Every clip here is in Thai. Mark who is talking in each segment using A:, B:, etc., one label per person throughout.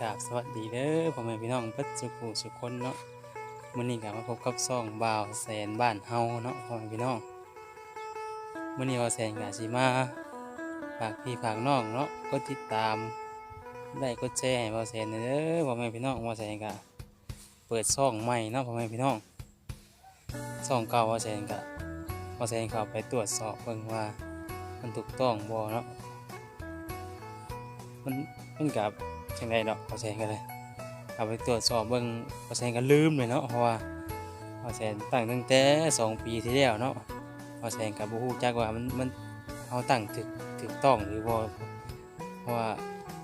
A: กราบสวัสดีเด้อพ่อแม่พี่น้องเพิ่นสุขุสุขคนเนาะมื้อนี้ก็มาพบกับซ่องบ่าวแสนบ้านเฮาเนาะพ่อแม่พี่น้องมื้อนี้บ่าวแสนก็สิมาฝากพี่ฝากน้องเนาะกดติดตาม ได้กดแชร์ให้บ่าวแสนเด้อพ่อแม่พี่น้องบ่าวแสนก็เปิดซ่องใหม่เนาะพ่อแม่พี่น้องซ่องเก่าบ่าวแสนก็บ่าวแสนเข้าไปตรวจสอบเบิ่งว่า มันถูกต้องบ่เนาะมันมันกับ จังไดดอกพอแซนกันเลยเอาไปตรวจสอบเบิ่งพอแซนก็ลืมเลยเนาะเพราะว่าพอแซนตั้งตั้งแต่สองปีที่แล้วเนาะพอแซนกับบูฮู้จักว่ามันมันเขาตั้งถึกถึกต้องหรือบ่เพราะว่า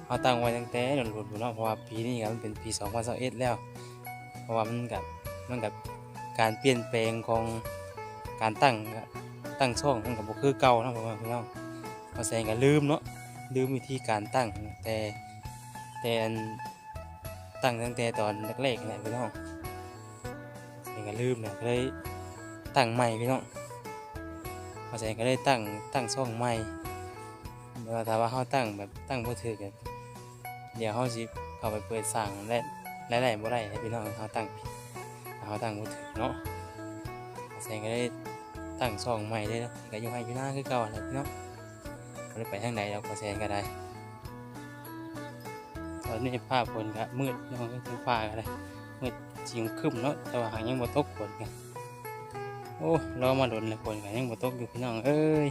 A: เขาตั้งไว้ตั้งแต่หลุดๆเนาะเพราะว่าปีนี้ก็มันเป็นปี2021แล้ว เพราะว่ามันกับมันกับการเปลี่ยนแปลงของการตั้งตั้งช่องมันกับบ่คือเก่าเนาะเพราะว่าพี่น้องพอแซนก็ลืมเนาะลืมวิธีการตั้งแต่ แต่อันตั้งตั้งแต่ตอนแรกๆนี่แหละพี่น้องเองก็ลืมเนี่ยก็เลยตั้งใหม่พี่น้องพอเสร็จก็เลยตั้งตั้งช่องใหม่เวลาถ้าว่าเขาตั้งแบบตั้งบ่ถือกันเดี๋ยวเขาสิเข้าไปเปิดสั่งและหลายๆบ่ได้ให้พี่น้องเขาตั้งผิดเขาตั้งบ่ถือเนาะพอเสร็จก็เลยตั้งช่องใหม่เลยนะก็อยู่ให้อยู่น้าคือเก่าแหละพี่น้องบ่ได้ไปทางใดแล้วพอเสร็จก็ได้ นนี้ภาพฝนก็มืดน้องทั้งฟ้าก็ได้มืดจิงคึ้มเนาะแต่ว่าหางยังบ่ตกฝนกันโอ้รอมาโดนเลยฝนก็ยังบ่ตกอยู่พี่น้องเอ้ย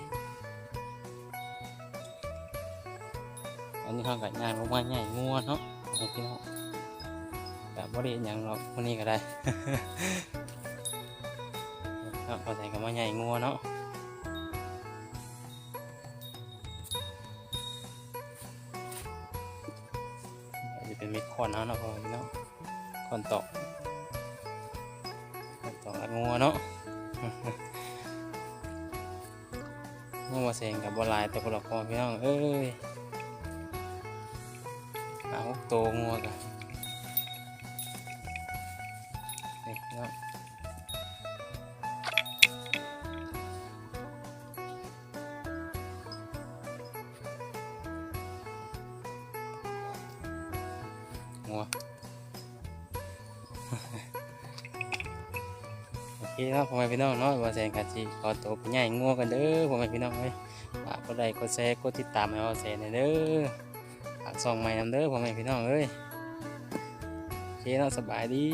A: อันนี้เขาก็ย่างลงมาใหญ่งัวเนาะพี่น้องแต่บ่ได้หยังหรอกวันนี้ก็ได้เนาใส่ก็มาใหญ่งัวเนาะ เป็นเม็ดคอนเอาเนาะพอพี่เนาะคอนตอกคอนตอกอัดงัวเนาะงัวมาเสงกับบอลายตัวกระพอพี่น้องเอ้ยเอาโตวงัวกัน งัวโอเคเนาะพ่อแม่พี่น้องเนาะว่าแสงกะจีขอตัวไปใหญ่งัวกันเด้อพ่อแม่พี่น้องเอ้ยฝากกดไลค์กดแชร์กดติดตามให้ว่าแสงหน่อยเด้อฝากส่องใหม่นำเด้อพ่อแม่พี่น้องเอ้ยโอเคเนาะสบายดี